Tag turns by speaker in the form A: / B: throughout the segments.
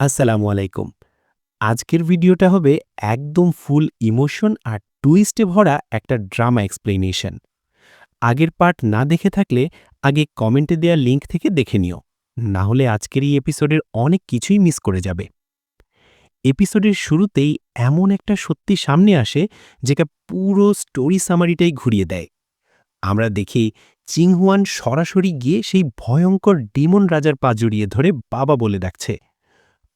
A: আসসালামু আলাইকুম। আজকের ভিডিওটা হবে একদম ফুল ইমোশন আর টুইস্টে ভরা একটা ড্রামা এক্সপ্লেনেশন। আগের পার্ট না দেখে থাকলে আগে কমেন্টে দেয়া লিংক থেকে দেখে নিও। না হলে আজকের এই এপিসোডের অনেক কিছুই মিস করে যাবে। এপিসোডের শুরুতেই এমন একটা সত্যি সামনে আসে যেটা পুরো স্টোরি সামারিটাই ঘুরিয়ে দেয়। আমরা দেখি চিংহুয়ান সরাসরি গিয়ে সেই ভয়ঙ্কর ডিমন রাজার পা জড়িয়ে ধরে বাবা বলে ডাকছে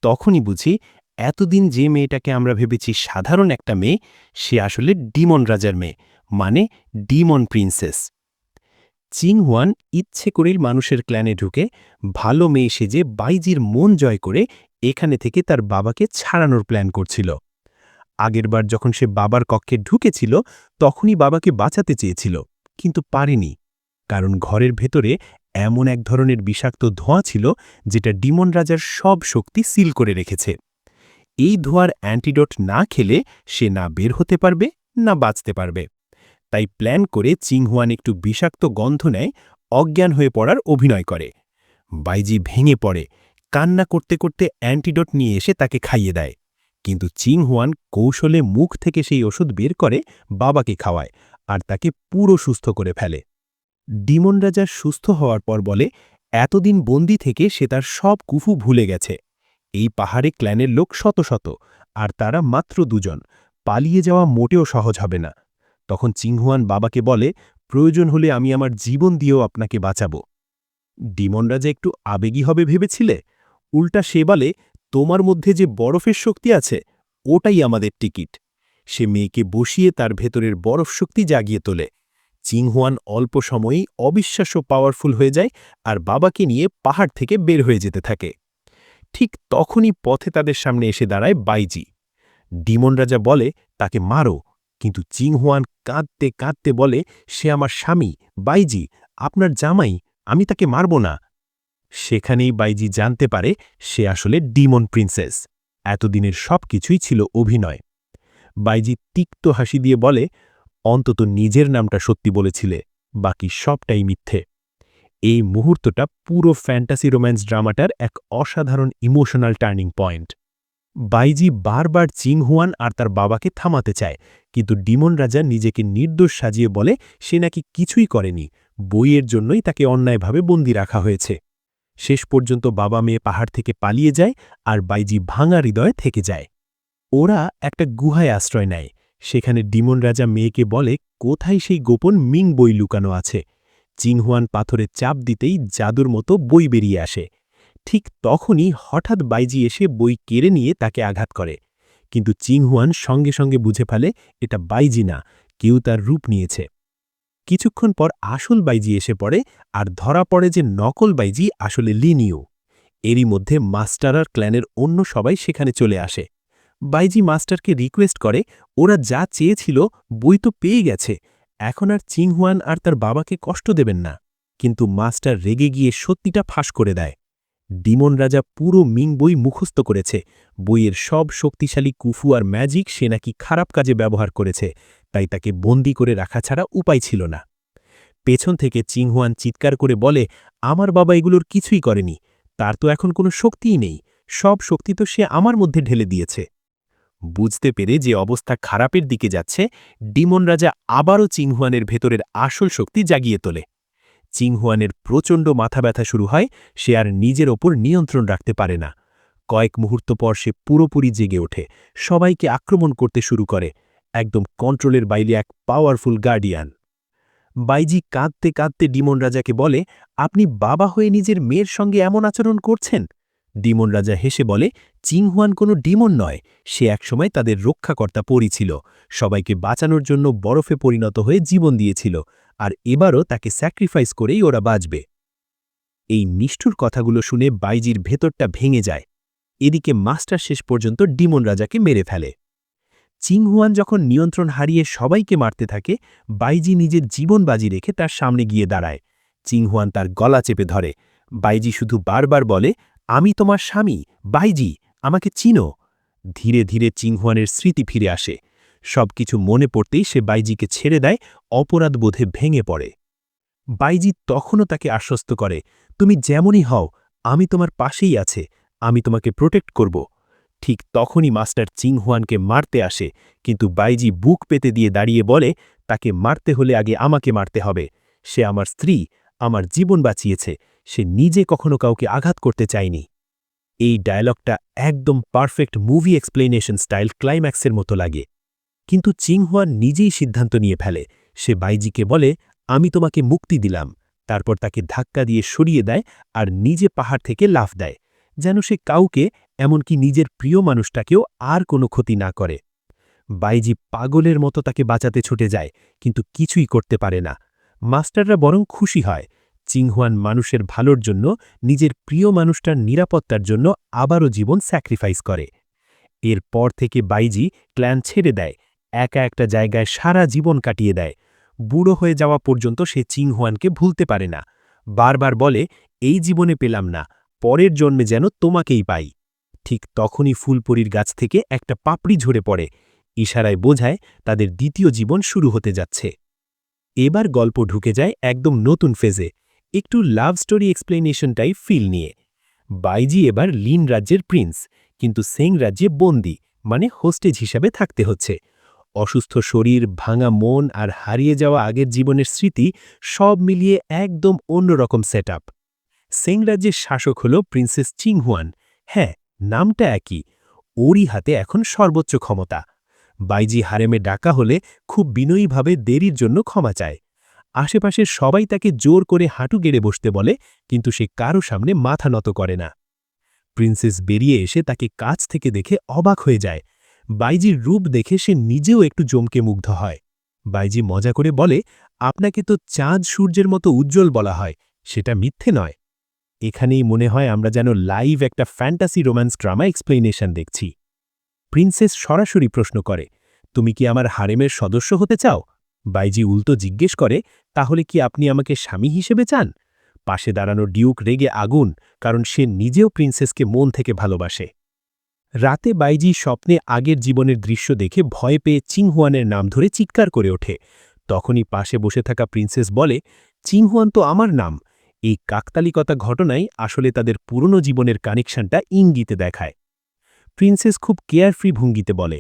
A: তখনই বুঝি এতদিন যে মেয়েটাকে আমরা ভেবেছি সাধারণ একটা মেয়ে, সে আসলে ডিমন রাজার মেয়ে মানে ডিমন প্রিন্সেস। চিংহুয়ান ইচ্ছে করেই মানুষের ক্ল্যানে ঢুকে ভালো মেয়ে সেজে বাইজির মন জয় করে এখানে থেকে তার বাবাকে ছাড়ানোর প্ল্যান করছিল। আগেরবার যখন সে বাবার কক্ষে ঢুকেছিল, তখনই বাবাকে বাঁচাতে চেয়েছিল, কিন্তু পারেনি, কারণ ঘরের ভেতরে এমন এক ধরনের বিষাক্ত ধোঁয়া ছিল যেটা ডিমন রাজার সব শক্তি সিল করে রেখেছে। এই ধোঁয়ার অ্যান্টিডোট না খেলে সে না বের হতে পারবে, না বাঁচতে পারবে। তাই প্ল্যান করে চিংহুয়ান একটু বিষাক্ত গন্ধ নেয়, অজ্ঞান হয়ে পড়ার অভিনয় করে। বাইজি ভেঙে পড়ে, কান্না করতে করতে অ্যান্টিডোট নিয়ে এসে তাকে খাইয়ে দেয়। কিন্তু চিংহুয়ান কৌশলে মুখ থেকে সেই ওষুধ বের করে বাবাকে খাওয়ায়, আর তাকে পুরো সুস্থ করে ফেলে। ডিমন রাজা সুস্থ হওয়ার পর বলে, এতদিন বন্দি থেকে সে তার সব কুফু ভুলে গেছে। এই পাহাড়ে ক্ল্যানের লোক শত শত, আর তারা মাত্র দুজন। পালিয়ে যাওয়া মোটেও সহজ হবে না তখন চিংহুয়ান বাবাকে বলে, প্রয়োজন হলে আমি আমার জীবন দিয়েও আপনাকে বাঁচাব। ডিমন রাজা একটু আবেগী হবে ভেবেছিলে? উল্টা সে বলে, তোমার মধ্যে যে বরফের শক্তি আছে, ওটাই আমাদের টিকিট। সে মেয়েকে বসিয়ে তার ভেতরের বরফ শক্তি জাগিয়ে তোলে। চিংহুয়ান অল্প সময়েই অবিশ্বাস্য পাওয়ারফুল হয়ে যায় আর বাবাকে নিয়ে পাহাড় থেকে বের হয়ে যেতে থাকে। ঠিক তখনই পথে তাদের সামনে এসে দাঁড়ায় বাইজি। ডিমন রাজা বলে, তাকে মারো। কিন্তু চিংহুয়ান কাঁদতে কাঁদতে বলে, সে আমার স্বামী, বাইজি, আপনার জামাই, আমি তাকে মারব না। সেখানেই বাইজি জানতে পারে, সে আসলে ডিমন প্রিন্সেস এতদিনের সব কিছুই ছিল অভিনয়। বাইজি তিক্ত হাসি দিয়ে বলে অন্তত নিজের নামটা সত্যি বলেছিলে, বাকি সবটাই মিথ্যে। এই মুহূর্তটা পুরো ফ্যান্টাসি রোম্যান্স ড্রামাটার এক অসাধারণ ইমোশনাল টার্নিং পয়েন্ট। বাইজি বারবার চিংহুয়ান আর তার বাবাকে থামাতে চায়, কিন্তু ডিমন রাজা নিজেকে নির্দোষ সাজিয়ে বলে সে নাকি কিছুই করেনি, বইয়ের জন্যই তাকে অন্যায়ভাবে বন্দি রাখা হয়েছে। শেষ পর্যন্ত বাবা মেয়ে পাহাড় থেকে পালিয়ে যায় আর বাইজি ভাঙা হৃদয়ে থেকে যায়। ওরা একটা গুহায় আশ্রয় নেয় সেখানে ডিমন রাজা মেয়েকে বলে, কোথায় সেই গোপন মিং বই লুকানো আছে? চিংহুয়ান পাথরে চাপ দিতেই জাদুর মতো বই বেরিয়ে আসে। ঠিক তখনই হঠাৎ বাইজি এসে বই কেড়ে নিয়ে তাকে আঘাত করে। কিন্তু চিংহুয়ান সঙ্গে সঙ্গে বুঝে ফেলে, এটা বাইজি না, কেউ তার রূপ নিয়েছে। কিছুক্ষণ পর আসল বাইজি এসে পড়ে, আর ধরা পড়ে যে নকল বাইজি আসলে লিনিউ এরই মধ্যে মাস্টার আর ক্ল্যানের অন্য সবাই সেখানে চলে আসে। বাইজি মাস্টারকে রিকোয়েস্ট করে, ওরা যা চেয়েছিল বই তো পেয়ে গেছে, এখন আর চিংহুয়ান আর তার বাবাকে কষ্ট দেবেন না। কিন্তু মাস্টার রেগে গিয়ে সত্যিটা ফাঁস করে দেয়। ডিমন রাজা পুরো মিং বই মুখস্থ করেছে। বইয়ের সব শক্তিশালী কুফু আর ম্যাজিক সে নাকি খারাপ কাজে ব্যবহার করেছে, তাই তাকে বন্দি করে রাখা ছাড়া উপায় ছিল না। পেছন থেকে চিংহুয়ান চিৎকার করে বলে, আমার বাবা এগুলোর কিছুই করেনি, তার তো এখন কোনো শক্তিই নেই, সব শক্তি তো সে আমার মধ্যে ঢেলে দিয়েছে। বুঝতে পেরে যে অবস্থা খারাপের দিকে যাচ্ছে, ডিমন রাজা আবারও চিংহুয়ানের ভেতরের আসল শক্তি জাগিয়ে তোলে। চিংহুয়ানের প্রচণ্ড মাথা ব্যথা শুরু হয়, সে আর নিজের ওপর নিয়ন্ত্রণ রাখতে পারে না। কয়েক মুহূর্ত পর সে পুরোপুরি জেগে ওঠে, সবাইকে আক্রমণ করতে শুরু করে, একদম কন্ট্রোলের বাইরে এক পাওয়ারফুল গার্ডিয়ান। বাইজি কাঁদতে কাঁদতে ডিমন রাজাকে বলে, আপনি বাবা হয়ে নিজের মেয়ের সঙ্গে এমন আচরণ করছেন? ডিমন রাজা হেসে বলে, চিংহুয়ান কোনো ডিমন নয়। সে একসময় তাদের রক্ষাকর্তা পরি ছিল। সবাইকে বাঁচানোর জন্য বরফে পরিণত হয়ে জীবন দিয়েছিল। আর এবারও তাকে স্যাক্রিফাইস করেই ওরা বাঁচবে এই নিষ্ঠুর কথাগুলো শুনে বাইজির ভেতরটা ভেঙে যায়। এদিকে মাস্টার শেষ পর্যন্ত ডিমন রাজাকে মেরে ফেলে। চিংহুয়ান যখন নিয়ন্ত্রণ হারিয়ে সবাইকে মারতে থাকে, বাইজি নিজের জীবন বাজি রেখে তার সামনে গিয়ে দাঁড়ায়। চিংহুয়ান তার গলা চেপে ধরে। বাইজি শুধু বারবার বলে আমি তোমার স্বামী, বাইজি, আমাকে চিনো। ধীরে ধীরে চিংহুয়ানের স্মৃতি ফিরে আসে। সবকিছু মনে পড়তেই সে বাইজিকে ছেড়ে দেয় অপরাধবোধে ভেঙে পড়ে। বাইজি তখনও তাকে আশ্বস্ত করে, তুমি যেমনই হও, আমি তোমার পাশেই আছে, আমি তোমাকে প্রোটেক্ট করব। ঠিক তখনই মাস্টার চিংহুয়ানকে মারতে আসে, কিন্তু বাইজি বুক পেতে দিয়ে দাঁড়িয়ে বলে, তাকে মারতে হলে আগে আমাকে মারতে হবে। সে আমার স্ত্রী, আমার জীবন বাঁচিয়েছে সে নিজে কখনো কাউকে আঘাত করতে চায়নি। এই ডায়লগটা একদম পারফেক্ট মুভি এক্সপ্লেনেশন স্টাইল ক্লাইম্যাক্সের মতো লাগে। কিন্তু চিংহুয়ান নিজেই সিদ্ধান্ত নিয়ে ফেলে। সে বাইজিকে বলে, আমি তোমাকে মুক্তি দিলাম। তারপর তাকে ধাক্কা দিয়ে সরিয়ে দেয় আর নিজে পাহাড় থেকে লাফ দেয়, যেন সে কাউকে, এমনকি নিজের প্রিয় মানুষটাকেও আর কোনো ক্ষতি না করে। বাইজি পাগলের মতো তাকে বাঁচাতে ছুটে যায়, কিন্তু কিছুই করতে পারে না। মাস্টাররা বরং খুশি হয়। চিংহুয়ান মানুষের ভালোর জন্য, নিজের প্রিয় মানুষটার নিরাপত্তার জন্য আবারও জীবন স্যাক্রিফাইস করে। এরপর থেকে বাইজি ক্ল্যান ছেড়ে দেয়, একা একটা জায়গায় সারা জীবন কাটিয়ে দেয়। বুড়ো হয়ে যাওয়া পর্যন্ত সে চিংহুয়ানকে ভুলতে পারে না। বারবার বলে, এই জীবনে পেলাম না, পরের জন্মে যেন তোমাকেই পাই। ঠিক তখনই ফুলপরির গাছ থেকে একটা পাপড়ি ঝরে পড়ে। ইশারায় বোঝায়, তাদের দ্বিতীয় জীবন শুরু হতে যাচ্ছে। এবার গল্প ঢুকে যায় একদম নতুন ফেজে। একটু লাভ স্টোরি এক্সপ্লেনেশনটাই ফিল নিয়ে। বাইজি এবার লিন রাজ্যের প্রিন্স কিন্তু সেং রাজ্যে বন্দি মানে হোস্টেজ হিসাবে থাকতে হচ্ছে। অসুস্থ শরীর, ভাঙা মন আর হারিয়ে যাওয়া আগের জীবনের স্মৃতি সব মিলিয়ে একদম অন্যরকম সেট আপ সেং রাজ্যের শাসক হল প্রিন্সেস চিংহুয়ান হ্যাঁ নামটা একই, ওরই হাতে এখন সর্বোচ্চ ক্ষমতা। বাইজি হারেমে ডাকা হলে খুব বিনয়ীভাবে দেরির জন্য ক্ষমা চায়। আশেপাশের সবাই তাকে জোর করে হাঁটু গেড়ে বসতে বলে, কিন্তু সে কারও সামনে মাথা নত করে না। প্রিন্সেস বেরিয়ে এসে তাকে কাছ থেকে দেখে অবাক হয়ে যায়। বাইজির রূপ দেখে সে নিজেও একটু জমকে মুগ্ধ হয়। বাইজি মজা করে বলে, আপনাকে তো চাঁদ সূর্যের মতো উজ্জ্বল বলা হয়, সেটা মিথ্যে নয়। এখানেই মনে হয় আমরা যেন লাইভ একটা ফ্যান্টাসি রোম্যান্স ড্রামা এক্সপ্লেনেশন দেখছি। প্রিন্সেস সরাসরি প্রশ্ন করে, তুমি কি আমার হারেমের সদস্য হতে চাও? বাইজি উল্টো জিজ্ঞেস করে, তাহলে কি আপনি আমাকে স্বামী হিসেবে চান? পাশে দাঁড়ানো ডিউক রেগে আগুন, কারণ সে নিজেও প্রিন্সেসকে মন থেকে ভালোবাসে। রাতে বাইজি স্বপ্নে আগের জীবনের দৃশ্য দেখে ভয় পেয়ে চিংহুয়ানের নাম ধরে চিৎকার করে ওঠে। তখনই পাশে বসে থাকা প্রিন্সেস বলে, চিংহুয়ান তো আমার নাম। এই কাকতালিকতা ঘটনাই আসলে তাদের পুরনো জীবনের কানেকশনটা ইঙ্গিতে দেখায়। প্রিন্সেস খুব কেয়ারফ্রি ভঙ্গিতে বলে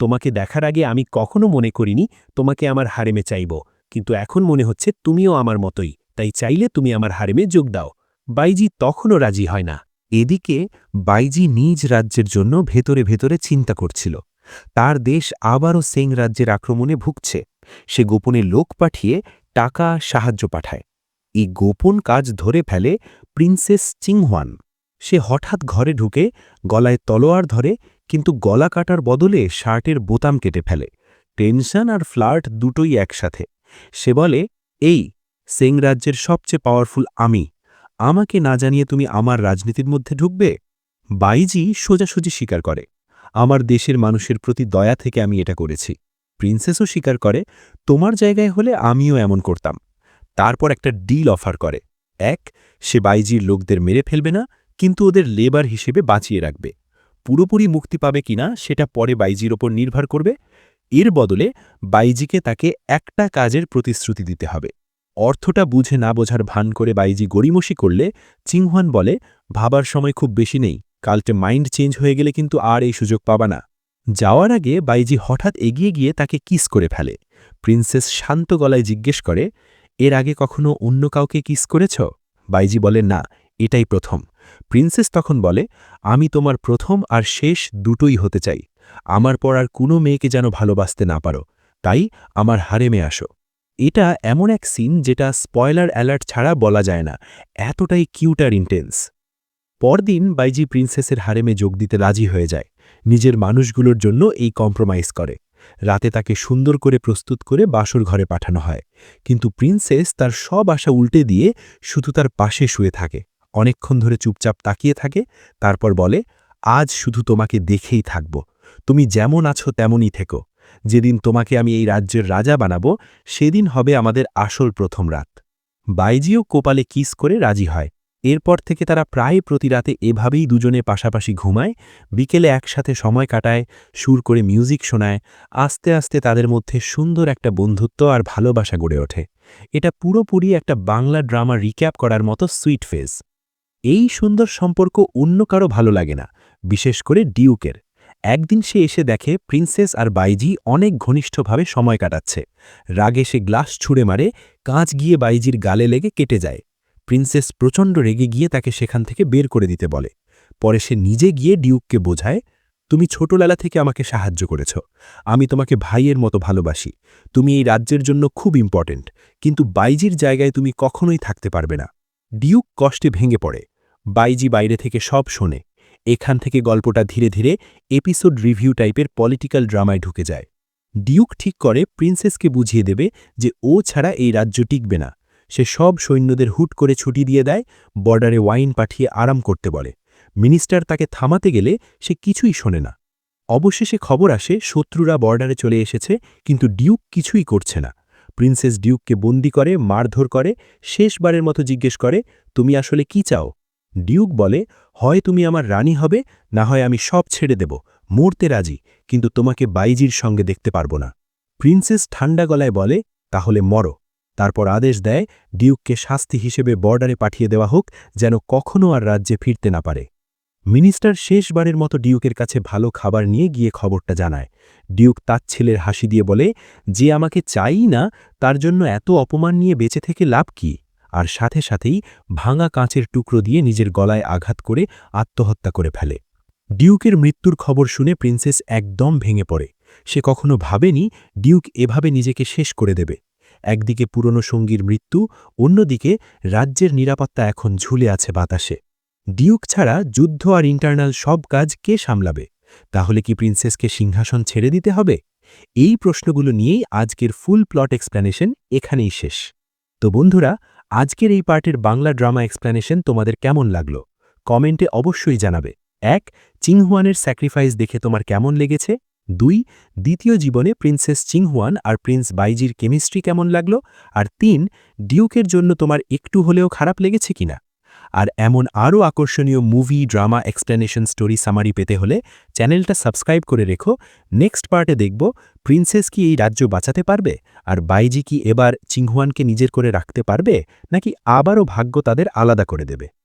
A: তোমাকে দেখার আগে আমি কখনো মনে করিনি তোমাকে আমার হারেমে চাইব, কিন্তু এখন মনে হচ্ছে তুমিও আমার মতোই, তাই চাইলে তুমি আমার হারেমে যোগ দাও। বাইজি তখনও রাজি হয় না।
B: এদিকে বাইজি নিজ রাজ্যের জন্য ভেতরে ভেতরে চিন্তা করছিল। তার দেশ আবারও সেং রাজ্যের আক্রমণে ভুগছে। সে গোপনে লোক পাঠিয়ে টাকা সাহায্য পাঠায়। এই গোপন কাজ ধরে ফেলে প্রিন্সেস চিংহুয়ান। সে হঠাৎ ঘরে ঢুকে গলায় তলোয়ার ধরে কিন্তু গলা কাটার বদলে শার্টের বোতাম কেটে ফেলে। টেনশন আর ফ্লার্ট দুটোই একসাথে। সে বলে, এই, সেং রাজ্যের সবচেয়ে পাওয়ারফুল আমি। আমাকে না জানিয়ে তুমি আমার রাজনীতির মধ্যে ঢুকবে? বাইজি সোজাসুজি স্বীকার করে। আমার দেশের মানুষের প্রতি দয়া থেকে আমি এটা করেছি। প্রিন্সেসও স্বীকার করে, তোমার জায়গায় হলে আমিও এমন করতাম। তারপর একটা ডিল অফার করে। এক, সে বাইজির লোকদের মেরে ফেলবে না। কিন্তু ওদের লেবার হিসেবে বাঁচিয়ে রাখবে। পুরোপুরি মুক্তি পাবে কিনা সেটা পরে বাইজির ওপর নির্ভর করবে। এর বদলে বাইজিকে তাকে একটা কাজের প্রতিশ্রুতি দিতে হবে। অর্থটা বুঝে না বোঝার ভান করে বাইজি গড়িমসি করলে চিংহান বলে, ভাবার সময় খুব বেশি নেই, কালটে মাইন্ড চেঞ্জ হয়ে গেলে কিন্তু আর এই সুযোগ পাবা না। যাওয়ার আগে বাইজি হঠাৎ এগিয়ে গিয়ে তাকে কিস করে ফেলে। প্রিন্সেস শান্ত গলায় জিজ্ঞেস করে, এর আগে কখনো অন্য কাউকে কিস করেছ? বাইজি বলে, না, এটাই প্রথম। প্রিন্সেস তখন বলে, আমি তোমার প্রথম আর শেষ দুটোই হতে চাই। আমার পর আর কোনো মেয়েকে যেন ভালোবাসতে না পারো। তাই আমার হারেমে আসো। এটা এমন এক সিন যেটা স্পয়লার অ্যালার্ট ছাড়া বলা যায় না। এতটাই কিউট আর ইন্টেন্স পরদিন বাইজি প্রিন্সেসের হারেমে যোগ দিতে রাজি হয়ে যায়। নিজের মানুষগুলোর জন্য এই কম্প্রোমাইজ করে। রাতে তাকে সুন্দর করে প্রস্তুত করে বাসর ঘরে পাঠানো হয়। কিন্তু প্রিন্সেস তার সব আশা উল্টে দিয়ে শুধু তার পাশে শুয়ে থাকে। অনেকক্ষণ ধরে চুপচাপ তাকিয়ে থাকে, তারপর বলে, আজ শুধু তোমাকে দেখেই থাকব। তুমি যেমন আছো তেমনই থেকো। যেদিন তোমাকে আমি এই রাজ্যের রাজা বানাবো, সেদিন হবে আমাদের আসল প্রথম রাত। বাইজিও কোপালে কিস করে রাজি হয়। এরপর থেকে তারা প্রায় প্রতি রাতে এভাবেই দুজনে পাশাপাশি ঘুমায়, বিকেলে একসাথে সময় কাটায়, সুর করে মিউজিক শোনায়, আস্তে আস্তে তাদের মধ্যে সুন্দর একটা বন্ধুত্ব আর ভালোবাসা গড়ে ওঠে। এটা পুরোপুরি একটা বাংলা ড্রামা রিক্যাপ করার মতো সুইট ফেজ। এই সুন্দর সম্পর্ক অন্য কারও ভালো লাগে না, বিশেষ করে ডিউকের। একদিন সে এসে দেখে প্রিন্সেস আর বাইজি অনেক ঘনিষ্ঠভাবে সময় কাটাচ্ছে। রাগে সে গ্লাস ছুঁড়ে মারে, কাঁচ গিয়ে বাইজির গালে লেগে কেটে যায়। প্রিন্সেস প্রচণ্ড রেগে গিয়ে তাকে সেখান থেকে বের করে দিতে বলে। পরে সে নিজে গিয়ে ডিউককে বোঝায়, তুমি ছোটবেলা থেকে আমাকে সাহায্য করেছ। আমি তোমাকে ভাইয়ের মতো ভালোবাসি। তুমি এই রাজ্যের জন্য খুব ইম্পর্টেন্ট। কিন্তু বাইজির জায়গায় তুমি কখনোই থাকতে পারবে না। ডিউক কষ্টে ভেঙে পড়ে। বাইজি বাইরে থেকে সব শোনে। এখান থেকে গল্পটা ধীরে ধীরে এপিসোড রিভিউ টাইপের পলিটিক্যাল ড্রামায় ঢুকে যায়। ডিউক ঠিক করে প্রিন্সেসকে বুঝিয়ে দেবে যে ও ছাড়া এই রাজ্য টিকবে না। সে সব সৈন্যদের হুট করে ছুটি দিয়ে দেয়, বর্ডারে ওয়াইন পাঠিয়ে আরাম করতে বলে। মিনিস্টার তাকে থামাতে গেলে সে কিছুই শোনে না। অবশেষে খবর আসে, শত্রুরা বর্ডারে চলে এসেছে, কিন্তু ডিউক কিছুই করছে না। প্রিন্সেস ডিউককে বন্দি করে, মারধর করে, শেষবারের মতো জিজ্ঞেস করে, তুমি আসলে কি চাও? ডিউক বলে, হয় তুমি আমার রানী হবে, না হয় আমি সব ছেড়ে দেব। মরতে রাজি, কিন্তু তোমাকে বাইজির সঙ্গে দেখতে পারব না। প্রিন্সেস ঠান্ডা গলায় বলে, তাহলে মরো। তারপর আদেশ দেয়, ডিউককে শাস্তি হিসেবে বর্ডারে পাঠিয়ে দেওয়া হোক, যেন কখনও আর রাজ্যে ফিরতে না পারে। মিনিস্টার শেষবারের মতো ডিউকের কাছে ভালো খাবার নিয়ে গিয়ে খবরটা জানায়। ডিউক তার ছেলের হাসি দিয়ে বলে, যে আমাকে চাই না, তার জন্য এত অপমান নিয়ে বেঁচে থেকে লাভ কি? আর সাথে সাথেই ভাঙা কাঁচের টুকরো দিয়ে নিজের গলায় আঘাত করে আত্মহত্যা করে ফেলে। ডিউকের মৃত্যুর খবর শুনে প্রিন্সেস একদম ভেঙে পড়ে। সে কখনো ভাবেনি ডিউক এভাবে নিজেকে শেষ করে দেবে। একদিকে পুরনো সঙ্গীর মৃত্যু, অন্যদিকে রাজ্যের নিরাপত্তা এখন ঝুলে আছে বাতাসে। ডিউক ছাড়া যুদ্ধ আর ইন্টারনাল সব কাজ কে সামলাবে? তাহলে কি প্রিন্সেসকে সিংহাসন ছেড়ে দিতে হবে? এই প্রশ্নগুলো নিয়েই আজকের ফুল প্লট এক্সপ্লেনেশন এখানেই শেষ। তো বন্ধুরা আজকের এই পার্টের বাংলা ড্রামা এক্সপ্ল্যানেশন তোমাদের কেমন লাগল? কমেন্টে অবশ্যই জানাবে। এক, চিংহুয়ানের স্যাক্রিফাইস দেখে তোমার কেমন লেগেছে? দুই, দ্বিতীয় জীবনে প্রিন্সেস চিংহুয়ান আর প্রিন্স বাইজির কেমিস্ট্রি কেমন লাগল? আর তিন, ডিউকের জন্য তোমার একটু হলেও খারাপ লেগেছে কিনা? আর এমন আরও আকর্ষণীয় movie, drama, explanation, story summary পেতে হলে চ্যানেলটা সাবস্ক্রাইব করে রেখো। নেক্সট পার্টে দেখব, প্রিন্সেস কি এই রাজ্য বাঁচাতে পারবে? আর বাইজি কি এবার চিংহুয়ানকে নিজের করে রাখতে পারবে? নাকি আবারও ভাগ্য তাদের আলাদা করে দেবে?